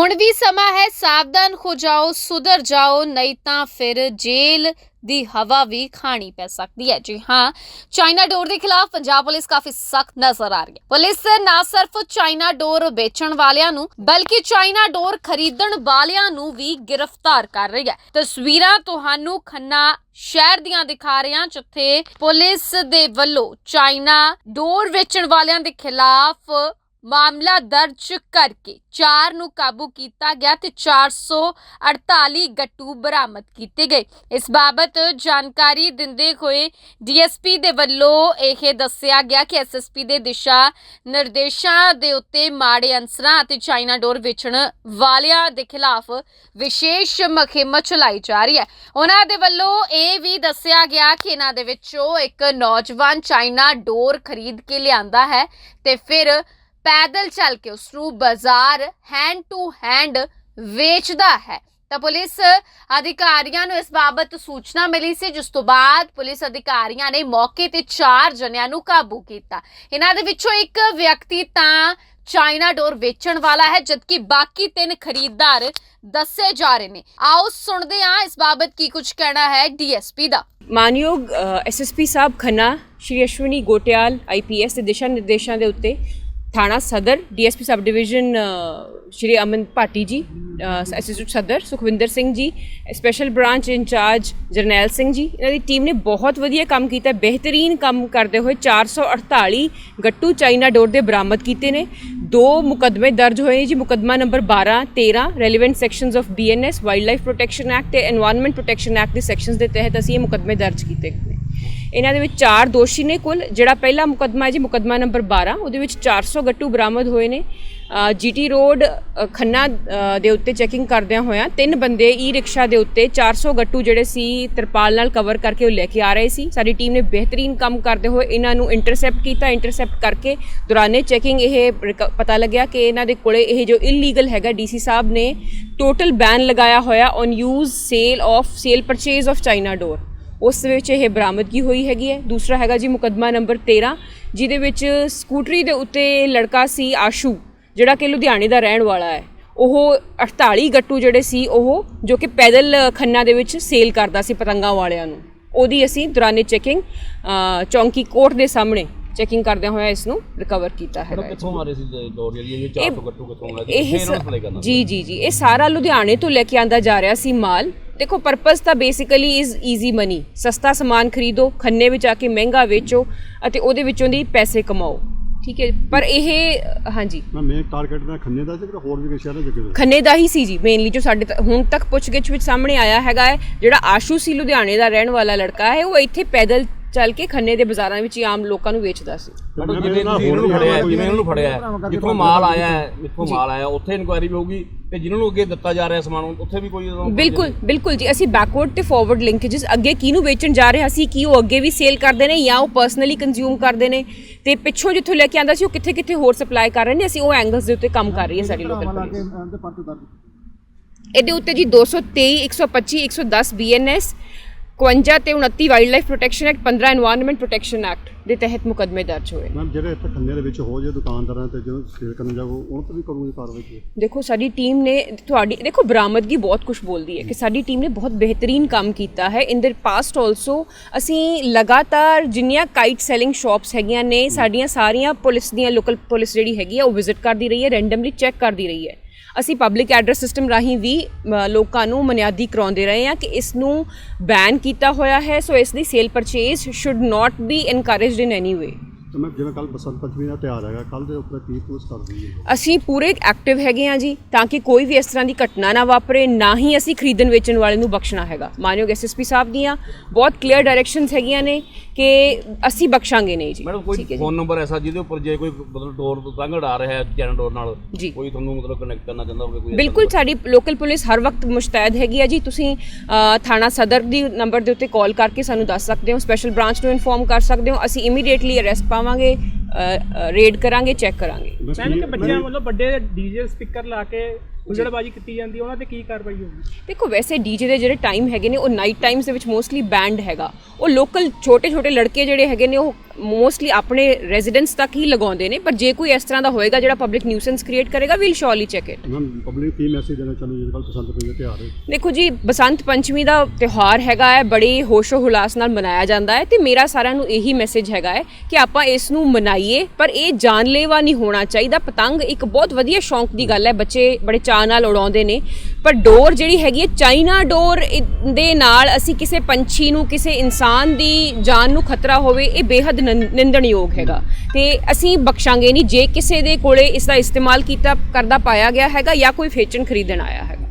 ਹੁਣ ਵੀ ਸਮਾਂ ਹੈ, ਸਾਵਧਾਨ ਹੋ ਜਾਓ, ਸੁਧਰ ਜਾਓ, ਨਹੀਂ ਤਾਂ ਫਿਰ ਜੇਲ੍ਹ ਦੀ ਹਵਾ ਵੀ ਖਾਣੀ ਪੈ ਸਕਦੀ ਹੈ। ਜੀ ਹਾਂ, ਚਾਈਨਾ ਡੋਰ ਦੇ ਖਿਲਾਫ ਪੰਜਾਬ ਪੁਲਿਸ ਕਾਫੀ ਸਖਤ ਨਜ਼ਰ ਆ ਰਹੀ ਹੈ। ਪੁਲਿਸ ਨਾ ਸਿਰਫ ਚਾਈਨਾ ਡੋਰ ਵੇਚਣ ਵਾਲਿਆਂ ਨੂੰ, ਬਲਕਿ ਚਾਈਨਾ ਡੋਰ ਖਰੀਦਣ ਵਾਲਿਆਂ ਨੂੰ ਵੀ ਗ੍ਰਿਫਤਾਰ ਕਰ ਰਹੀ ਹੈ। ਤਸਵੀਰਾਂ ਤੁਹਾਨੂੰ ਖੰਨਾ ਸ਼ਹਿਰ ਦੀਆਂ ਦਿਖਾ ਰਹੇ ਹਾਂ ਜਿੱਥੇ ਪੁਲਿਸ ਦੇ ਵੱਲੋਂ ਚਾਈਨਾ ਡੋਰ ਵੇਚਣ ਵਾਲਿਆਂ ਦੇ ਖਿਲਾਫ ਮਾਮਲਾ ਦਰਜ ਕਰਕੇ ਚਾਰ ਨੂੰ ਕਾਬੂ ਕੀਤਾ ਗਿਆ ਤੇ 448 ਗੱਟੂ ਬਰਾਮਦ ਕੀਤੇ ਗਏ। ਇਸ ਬਾਬਤ ਜਾਣਕਾਰੀ ਦਿੰਦੇ ਹੋਏ ਡੀਐਸਪੀ ਦੇ ਵੱਲੋਂ ਇਹ ਦੱਸਿਆ ਗਿਆ ਕਿ ਐਸਐਸਪੀ ਦੇ ਦਿਸ਼ਾ ਨਿਰਦੇਸ਼ਾਂ ਦੇ ਉੱਤੇ ਮਾੜੇ ਅੰਸਰਾਂ ਅਤੇ ਚਾਈਨਾ ਡੋਰ ਵੇਚਣ ਵਾਲਿਆਂ ਦੇ ਖਿਲਾਫ ਵਿਸ਼ੇਸ਼ ਮੁਹਿੰਮ ਚਲਾਈ ਜਾ ਰਹੀ ਹੈ। ਉਹਨਾਂ ਦੇ ਵੱਲੋਂ ਇਹ ਵੀ ਦੱਸਿਆ ਗਿਆ ਕਿ ਇਹਨਾਂ ਦੇ ਵਿੱਚੋਂ ਇੱਕ ਨੌਜਵਾਨ ਚਾਈਨਾ ਡੋਰ ਖਰੀਦ ਕੇ ਲਿਆਂਦਾ ਹੈ ਤੇ ਫਿਰ ਪੈਦਲ ਚੱਲ ਕੇ ਉਸ ਨੂੰ ਬਾਜ਼ਾਰ ਹੈਂਡ ਟੂ ਹੈਂਡ ਵੇਚਦਾ ਹੈ। ਤਾਂ ਪੁਲਿਸ ਅਧਿਕਾਰੀਆਂ ਨੂੰ ਇਸ ਬਾਬਤ ਸੂਚਨਾ ਮਿਲੀ ਸੀ, ਜਿਸ ਤੋਂ ਬਾਅਦ ਪੁਲਿਸ ਅਧਿਕਾਰੀਆਂ ਨੇ ਮੌਕੇ ਤੇ ਚਾਰ ਜਣਿਆਂ ਨੂੰ ਕਾਬੂ ਕੀਤਾ। ਇਹਨਾਂ ਦੇ ਵਿੱਚੋਂ ਇੱਕ ਵਿਅਕਤੀ ਤਾਂ ਚਾਈਨਾ ਡੋਰ ਵੇਚਣ ਵਾਲਾ ਹੈ, ਜਦਕਿ ਬਾਕੀ ਤਿੰਨ ਖਰੀਦਦਾਰ ਦੱਸੇ ਜਾ ਰਹੇ ਨੇ। ਆਓ ਸੁਣਦੇ ਹਾਂ ਇਸ ਬਾਬਤ ਕੀ ਕੁਝ ਕਹਿਣਾ ਹੈ ਡੀਐਸਪੀ ਦਾ। ਮਾਨਯੋਗ ਐਸਐਸਪੀ ਸਾਹਿਬ ਖੰਨਾ, ਸ਼੍ਰੀ ਅਸ਼ਵਨੀ ਗੋਟਿਆਲ ਆਈਪੀਐਸ ਦੇ ਦਿਸ਼ਾ ਨਿਰਦੇਸ਼ਾਂ ਦੇ ਉੱਤੇ ਥਾਣਾ ਸਦਰ, DSP sub division Shri Aman Bhati ji assistant ਸਦਰ, Sukhwinder Singh ji, special branch incharge Jarnail Singh ji. ਇਹਨਾਂ ਦੀ ਟੀਮ ਨੇ ਬਹੁਤ ਵਧੀਆ ਕੰਮ ਕੀਤਾ, ਬਿਹਤਰੀਨ ਕੰਮ ਕਰਦੇ ਹੋਏ 448 ਗੱਟੂ ਚਾਈਨਾ ਡੋਰ ਦੇ ਬਰਾਮਦ ਕੀਤੇ ਨੇ। ਦੋ ਮੁਕਦਮੇ ਦਰਜ ਹੋਏ ਜੀ, ਮੁਕਦਮਾ number 12 13 relevant sections of BNS wild life protection act ਤੇ এনवायरमेंट ਪ੍ਰੋਟੈਕਸ਼ਨ ਐਕਟ ਦੇ ਸੈਕਸ਼ਨਸ ਦੇ ਤਹਿਤ ਅਸੀਂ ਇਹ ਮੁਕਦਮੇ ਦਰਜ ਕੀਤੇ ਨੇ। ਇਹਨਾਂ ਦੇ ਵਿੱਚ ਚਾਰ ਦੋਸ਼ੀ ਨੇ ਕੁੱਲ, ਜਿਹੜਾ ਪਹਿਲਾ ਮੁਕੱਦਮਾ ਹੈ ਜੀ, ਮੁਕੱਦਮਾ ਨੰਬਰ 12 ਉਹਦੇ ਵਿੱਚ 400 ਗੱਟੂ ਬਰਾਮਦ ਹੋਏ ਨੇ। ਜੀਟੀ ਰੋਡ ਖੰਨਾ ਦੇ ਉੱਤੇ ਚੈਕਿੰਗ ਕਰਦਿਆਂ ਹੋਇਆਂ ਤਿੰਨ ਬੰਦੇ ਈ ਰਿਕਸ਼ਾ ਦੇ ਉੱਤੇ 400 ਗੱਟੂ ਜਿਹੜੇ ਸੀ, ਤਰਪਾਲ ਨਾਲ ਕਵਰ ਕਰਕੇ ਉਹ ਲੈ ਕੇ ਆ ਰਹੇ ਸੀ। ਸਾਡੀ ਟੀਮ ਨੇ ਬਿਹਤਰੀਨ ਕੰਮ ਕਰਦੇ ਹੋਏ ਇਹਨਾਂ ਨੂੰ ਇੰਟਰਸੈਪਟ ਕੀਤਾ। ਇੰਟਰਸੈਪਟ ਕਰਕੇ ਦੌਰਾਨੇ ਚੈਕਿੰਗ ਇਹ ਰਿਕ- ਪਤਾ ਲੱਗਿਆ ਕਿ ਇਹਨਾਂ ਦੇ ਕੋਲੇ ਇਹ ਜੋ ਇਲੀਗਲ ਹੈਗਾ ਡੀਸੀ ਸਾਹਿਬ ਨੇ ਟੋਟਲ ਬੈਨ ਲਗਾਇਆ ਹੋਇਆ on use sale of sale purchase of China ਡੋਰ ਉਸ ਵਿੱਚ ਇਹ ਬਰਾਮਦਗੀ ਹੋਈ ਹੈਗੀ ਹੈ। ਦੂਸਰਾ ਹੈਗਾ ਜੀ ਮੁਕੱਦਮਾ ਨੰਬਰ 13 ਜਿਹਦੇ ਵਿੱਚ ਸਕੂਟਰੀ ਦੇ ਉੱਤੇ ਲੜਕਾ ਸੀ ਆਸ਼ੂ ਜਿਹੜਾ ਕਿ ਲੁਧਿਆਣੇ ਦਾ ਰਹਿਣ ਵਾਲਾ ਹੈ। ਉਹ 48 ਗੱਟੂ ਜਿਹੜੇ ਸੀ ਉਹ ਜੋ ਕਿ ਪੈਦਲ ਖੰਨਾ ਦੇ ਵਿੱਚ ਸੇਲ ਕਰਦਾ ਸੀ ਪਤੰਗਾਂ ਵਾਲਿਆਂ ਨੂੰ। ਉਹਦੀ ਅਸੀਂ ਦੌਰਾਨੇ ਚੈਕਿੰਗ ਚੌਂਕੀ ਕੋਰਟ ਦੇ ਸਾਹਮਣੇ ਚੈਕਿੰਗ ਕਰਦਿਆਂ ਹੋਇਆ ਇਸ ਨੂੰ ਰਿਕਵਰ ਕੀਤਾ ਹੈ। ਕਿੱਥੋਂ ਆ ਰਹੇ ਸੀ ਜਿਹੜੀ ਇਹ ਇਹ 400 ਗੱਟੂ ਕਿੱਥੋਂ ਆ ਕਰਨਾ ਜੀ ਜੀ ਜੀ। ਇਹ ਸਾਰਾ ਲੁਧਿਆਣੇ ਤੋਂ ਲੈ ਕੇ ਆਂਦਾ ਜਾ ਰਿਹਾ ਸੀ ਮਾਲ। ਦੇਖੋ ਪਰਪਸ ਤਾਂ ਬੇਸਿਕਲੀ ਇਜ਼ ਈਜ਼ੀ ਮਨੀ ਸਸਤਾ ਸਮਾਨ ਖਰੀਦੋ ਖੰਨੇ ਵਿੱਚ ਆ ਕੇ ਮਹਿੰਗਾ ਵੇਚੋ ਅਤੇ ਉਹਦੇ ਵਿੱਚੋਂ ਦੀ ਪੈਸੇ ਕਮਾਓ। ਠੀਕ ਹੈ? ਪਰ ਇਹ ਹਾਂਜੀ। ਮੈਂ ਮੇਨ ਟਾਰਗੇਟ ਦਾ ਖੰਨੇ ਦਾ ਸੀ ਕਿ ਹੋਰ ਵੀ ਕਿਸੇ ਸ਼ਹਿਰ ਦਾ ਜਗ੍ਹਾ? ਖੰਨੇ ਦਾ ਹੀ ਸੀ ਜੀ ਮੇਨਲੀ ਜੋ ਸਾਡੇ ਹੁਣ ਤੱਕ ਪੁੱਛਗਿੱਛ ਵਿੱਚ ਸਾਹਮਣੇ ਆਇਆ ਹੈਗਾ ਹੈ ਜਿਹੜਾ ਆਸ਼ੂ ਸੀ ਲੁਧਿਆਣੇ ਦਾ ਰਹਿਣ ਵਾਲਾ ਲੜਕਾ ਹੈ ਉਹ ਇੱਥੇ ਪੈਦਲ ਚੱਲ ਕੇ ਖੰਨੇ ਦੇ ਬਾਜ਼ਾਰਾਂ ਵਿੱਚ ਹੀ ਆਮ ਲੋਕਾਂ ਨੂੰ ਵੇਚਦਾ ਸੀ। ਮੈਡਮ ਜਿਵੇਂ ਤੁਸੀਂ ਇਹਨਾਂ ਨੂੰ ਫੜਿਆ ਹੈ, ਜਿਵੇਂ ਇਹਨਾਂ ਨੂੰ ਫੜਿਆ ਹੈ, ਜਿੱਥੋਂ ਮਾਲ ਆਇਆ ਹੈ ਜਿੱਥੋਂ ਮਾਲ ਆਇਆ ਉੱਥੇ ਇਨਕੁਆਇਰੀ ਵੀ ਹੋਊਗੀ ਤੇ ਜਿਨ੍ਹਾਂ ਨੂੰ ਅੱਗੇ ਦਿੱਤਾ ਜਾ ਰਿਹਾ ਸਮਾਨ ਉੱਥੇ ਵੀ ਕੋਈ ਉਦੋਂ- ਬਿਲਕੁਲ ਬਿਲਕੁਲ ਜੀ। ਅਸੀਂ ਬੈਕਵਰਡ ਤੇ ਫਾਰਵਰਡ ਲਿੰਕੇजेस ਅੱਗੇ ਕਿਹਨੂੰ ਵੇਚਣ ਜਾ ਰਿਹਾ ਸੀ ਕੀ ਉਹ ਅੱਗੇ ਵੀ ਸੇਲ ਕਰਦੇ ਨੇ ਜਾਂ ਉਹ ਪਰਸਨਲੀ ਕੰਜ਼ਿਊਮ ਕਰਦੇ ਨੇ ਤੇ ਪਿੱਛੋਂ ਜਿੱਥੋਂ ਲੈ ਕੇ ਆਂਦਾ ਸੀ ਉਹ ਕਿੱਥੇ ਕਿੱਥੇ ਹੋਰ ਸਪਲਾਈ ਕਰ ਰਹੇ ਨੇ ਅਸੀਂ ਉਹ ਐਂਗਲਸ ਦੇ ਉੱਤੇ ਕੰਮ ਕਰ ਰਹੀ ਹੈ ਸਾਡੀ ਲੋਕਲ ਪੁਲਿਸ ਇਹਦੇ ਉੱਤੇ ਜੀ 223 125 110 ਬੀਐਨਐਸ 51 ਤੇ 29 wild life protection act 15 environment protection act ਦੇ ਤਹਿਤ ਮੁਕਦਮੇ ਦਰਜ ਹੋਏ। ਮੈਮ ਜਿਹੜੇ ਇੱਥੇ ਖੰਨੇ ਦੇ ਵਿੱਚ ਹੋ ਜੇ ਦੁਕਾਨਦਾਰਾਂ ਤੇ ਜਦੋਂ ਸੇਲ ਕਰਨ ਜਾਵੋ ਉਹਨਾਂ ਤੇ ਵੀ ਕਰੂਗੀ ਕਾਰਵਾਈ ਦੇਖੋ ਸਾਡੀ ਟੀਮ ਨੇ ਤੁਹਾਡੀ ਦੇਖੋ ਬਰਾਮਦਗੀ ਬਹੁਤ ਕੁਝ ਬੋਲਦੀ ਹੈ ਕਿ ਸਾਡੀ ਟੀਮ ਨੇ ਬਹੁਤ ਬਿਹਤਰੀਨ ਕੰਮ ਕੀਤਾ ਹੈ। ਇਨ ਦਰ ਪਾਸਟ ਆਲਸੋ ਅਸੀਂ ਲਗਾਤਾਰ ਜਿੰਨੀਆਂ ਕਾਈਟ ਸੈਲਿੰਗ ਸ਼ਾਪਸ ਹੈਗੀਆਂ ਨੇ ਸਾਡੀਆਂ ਸਾਰੀਆਂ ਪੁਲਿਸ ਦੀਆਂ ਲੋਕਲ ਪੁਲਿਸ ਜਿਹੜੀ ਹੈਗੀ ਆ ਉਹ ਵਿਜ਼ਿਟ ਕਰਦੀ ਰਹੀ ਹੈ ਰੈਂਡਮਲੀ ਚੈੱਕ ਕਰਦੀ ਰਹੀ ਹੈ। ਅਸੀਂ ਪਬਲਿਕ ਐਡਰੈਸ ਸਿਸਟਮ ਰਾਹੀਂ ਵੀ ਲੋਕਾਂ ਨੂੰ ਮਨਿਆਦੀ ਕਰਾਉਂਦੇ ਰਹੇ ਹਾਂ ਕਿ ਇਸ ਨੂੰ ਬੈਨ ਕੀਤਾ ਹੋਇਆ ਹੈ, ਸੋ ਇਸ ਦੀ sale purchase should not be encouraged in any way ਤੇ ਮੈਂ ਜਿਵੇਂ ਕੱਲ ਬਸੰਤ ਪੰਚਮੀ ਦਾ ਤਿਉਹਾਰ ਹੈਗਾ ਕੱਲ ਦੇ ਉੱਪਰ ਕੀ ਪੁਲਿਸ ਕਰਦੀ ਹੈ ਅਸੀਂ ਪੂਰੇ ਐਕਟਿਵ ਹੈਗੇ ਹਾਂ ਜੀ ਤਾਂ ਕਿ ਕੋਈ ਵੀ ਇਸ ਤਰ੍ਹਾਂ ਦੀ ਘਟਨਾ ਨਾ ਵਾਪਰੇ ਨਾ ਹੀ ਅਸੀਂ ਖਰੀਦਣ ਵੇਚਣ ਵਾਲੇ ਨੂੰ ਬਖਸ਼ਣਾ ਹੈਗਾ। ਮਾਨਯੋਗ ਐਸਐਸਪੀ ਸਾਹਿਬ ਦੀਆਂ ਬਹੁਤ ਕਲੀਅਰ ਡਾਇਰੈਕਸ਼ਨਸ ਹੈਗੀਆਂ ਨੇ ਕਿ ਅਸੀਂ ਬਖਸ਼ਾਂਗੇ ਨਹੀਂ ਜੀ। ਮੈਡਮ ਕੋਈ ਠੀਕ ਹੈ ਜੀ। ਫੋਨ ਨੰਬਰ ਐਸਾ ਜਿਹਦੇ ਉੱਪਰ ਜੇ ਕੋਈ ਮਤਲਬ ਡੋਰ ਤੋਂ ਤੰਗ ਉਡਾ ਰਿਹਾ ਹੈ ਚੈਨ ਡੋਰ ਨਾਲ ਜੀ। ਕੋਈ ਤੁਹਾਨੂੰ ਮਤਲਬ ਕਨੈਕਟ ਕਰਨਾ ਚਾਹੁੰਦਾ ਹੋਵੇ ਕੋਈ ਐਸਾ ਬਿਲਕੁਲ ਸਾਡੀ ਲੋਕਲ ਪੁਲਿਸ ਹਰ ਵਕਤ ਮੁਸ਼ਤੈਦ ਹੈਗੀ ਹੈ ਜੀ। ਤੁਸੀਂ ਅ, ਥਾਣਾ ਸਦਰ ਦੀ ਨੰਬਰ ਦੇ ਉੱਤੇ ਕਾਲ ਕਰਕੇ ਸਾਨੂੰ ਦੱਸ ਸਕਦੇ ਹੋ ਸਪੈਸ਼ਲ ਬ੍ਰਾਂਚ ਨੂੰ ਇਨਫੋਰਮ ਕਰ ਸਕਦੇ ਹੋ। ਅਸੀਂ ਇਮੀਡੀਏਟਲੀ ਅਰੈਸਟ ਪਾਵਾਂਗੇ। ਰੇਡ ਕਰਾਂਗੇ ਚੈੱਕ ਕਰਾਂਗੇ। ਮੈਂ ਮੈਂ ਕਿ ਬੱਚਿਆਂ ਵੱਲੋਂ ਵੱਡੇ ਡੀਜੇ ਸਪੀਕਰ ਲਾ ਕੇ ਹੁੱਲੜਬਾਜੀ ਕੀਤੀ ਜਾਂਦੀ ਉਹਨਾਂ ਤੇ ਕੀ ਕਾਰਵਾਈ ਹੋਊਗੀ? ਦੇਖੋ ਵੈਸੇ ਡੀਜੇ ਦੇ ਜਿਹੜੇ ਟਾਈਮ ਹੈਗੇ ਨੇ ਉਹ ਨਾਈਟ ਟਾਈਮਸ ਦੇ ਵਿੱਚ ਮੋਸਟਲੀ ਬੈਂਡ ਹੈਗਾ। ਉਹ ਲੋਕਲ ਛੋਟੇ ਛੋਟੇ ਲੜਕੇ ਜਿਹੜੇ ਹੈਗੇ ਨੇ ਉਹ ਮੋਸਟਲੀ ਆਪਣੇ ਰੈਜ਼ੀਡੈਂਸ ਤੱਕ ਹੀ ਲਗਾਉਂਦੇ ਨੇ ਪਰ ਜੇ ਕੋਈ ਇਸ ਤਰ੍ਹਾਂ ਦਾ ਹੋਏਗਾ ਜਿਹੜਾ ਪਬਲਿਕ ਨਿਊਸੈਂਸ ਕ੍ਰੀਏਟ ਕਰੇਗਾ we'll surely check it ma'am public Ki message ਦੇਣਾ ਚਾਹੁੰਦੇ ਜਿਸ ਕੱਲ ਬਸੰਤ ਪੰਚਮੀ ਦਾ ਤਿਉਹਾਰ ਹੈ? ਦੇਖੋ ਜੀ ਬਸੰਤ ਪੰਚਮੀ ਦਾ ਤਿਉਹਾਰ ਹੈਗਾ ਹੈ ਬੜੀ ਹੋਸ਼ੋ ਹੁਲਾਸ ਨਾਲ ਮਨਾਇਆ ਜਾਂਦਾ ਹੈ ਤੇ ਮੇਰਾ ਸਾਰਿਆਂ ਨੂੰ ਇਹੀ ਮੈਸੇਜ ਹੈਗਾ ਹੈ ਕਿ ਆਪਾਂ ਇਸ ਨੂੰ ਮਨਾਈਏ ਪਰ ਇਹ ਜਾਨਲੇਵਾ ਨਹੀਂ ਹੋਣਾ ਚਾਹੀਦਾ। ਪਤੰਗ ਇੱਕ ਬਹੁਤ ਵਧੀਆ ਸ਼ੌਂਕ ਦੀ ਗੱਲ ਹੈ ਬੱਚੇ ਬੜੇ ਚਾਅ ਨਾਲ ਉਡਾਉਂਦੇ ਨੇ। ਪਰ ਡੋਰ ਜਿਹੜੀ ਹੈਗੀ ਹੈ, ਚਾਈਨਾ ਡੋਰ ਦੇ ਨਾਲ ਅਸੀਂ ਕਿਸੇ ਪੰਛੀ ਨੂੰ, ਕਿਸੇ ਇਨਸਾਨ ਦੀ ਜਾਨ ਨੂੰ ਖਤਰਾ ਹੋਵੇ, ਇਹ ਬੇहद ਨੰ- ਨਿੰਦਣਯੋਗ ਹੈਗਾ। ਤੇ ਅਸੀਂ ਬਖਸ਼ਾਂਗੇ ਨਹੀਂ ਜੇ ਕਿਸੇ ਦੇ ਕੋਲੇ ਇਸ ਦਾ ਇਸਤੇਮਾਲ ਕੀਤਾ, ਕਰਦਾ ਪਾਇਆ ਗਿਆ ਹੈਗਾ ਜਾਂ ਕੋਈ ਵੇਚਣ ਖਰੀਦਣ ਆਇਆ ਹੈਗਾ।